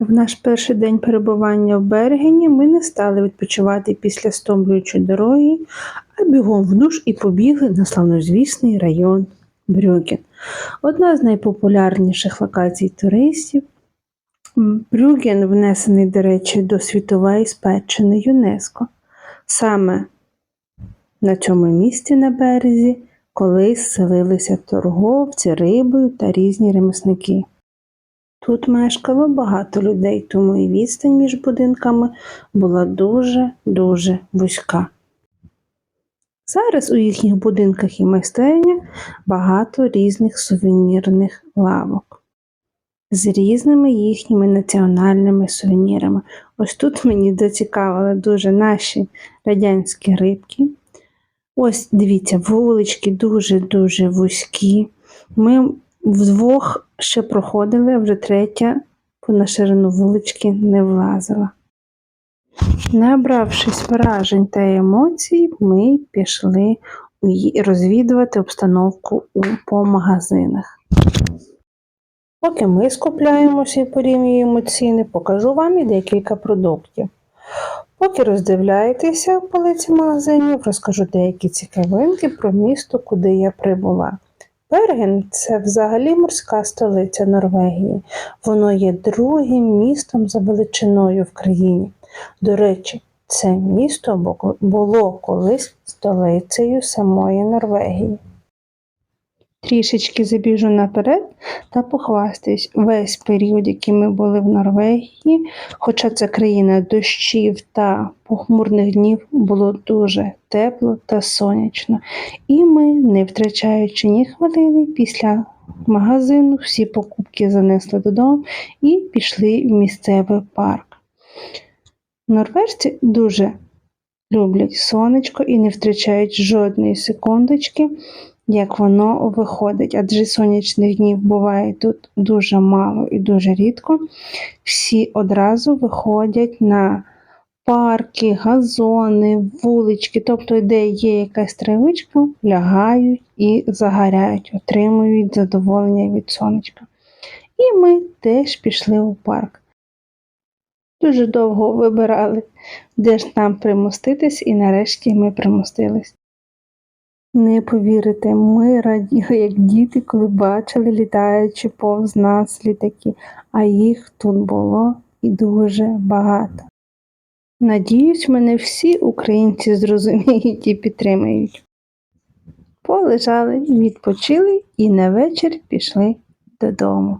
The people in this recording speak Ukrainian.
В наш перший день перебування в Бергені ми не стали відпочивати після стомлюючої дороги, а бігом в душ і побігли на славнозвісний район Брюген. Одна з найпопулярніших локацій туристів. Брюген внесений, до речі, до світової спадщини ЮНЕСКО. Саме на цьому місці на березі колись селилися торговці рибою та різні ремісники. Тут мешкало багато людей, тому і відстань між будинками була дуже-дуже вузька. Зараз у їхніх будинках і майстернях багато різних сувенірних лавок з різними їхніми національними сувенірами. Ось тут мені зацікавили дуже наші радянські рибки. Ось дивіться, вулички дуже-дуже вузькі. Ми вдвох ще проходили, а вже третя на ширину вулички не влазила. Набравшись вражень та емоцій, ми пішли розвідувати обстановку по магазинах. Поки ми скупляємося і порівнюємо ціни, покажу вам і декілька продуктів. Поки роздивляєтеся полиці магазинів, розкажу деякі цікавинки про місто, куди я прибула. Берген це взагалі морська столиця Норвегії. Воно є другим містом за величиною в країні. До речі, це місто було колись столицею самої Норвегії. Трішечки забіжу наперед та похвастаюсь. Весь період, який ми були в Норвегії, хоча це країна дощів та похмурних днів, було дуже тепло та сонячно. І ми, не втрачаючи ні хвилини, після магазину всі покупки занесли додому і пішли в місцевий парк. Норвежці дуже люблять сонечко і не втрачають жодної секундочки, як воно виходить. Адже сонячних днів буває тут дуже мало і дуже рідко. Всі одразу виходять на парки, газони, вулички, тобто, де є якась травичка, лягають і загоряють, отримують задоволення від сонечка. І ми теж пішли у парк. Дуже довго вибирали, де ж нам примоститись, і нарешті ми примостились. Не повірите, ми раділи, як діти, коли бачили літаючи повз нас літаки, а їх тут було і дуже багато. Надіюсь, мене всі українці зрозуміють і підтримають. Полежали, відпочили і на вечір пішли додому.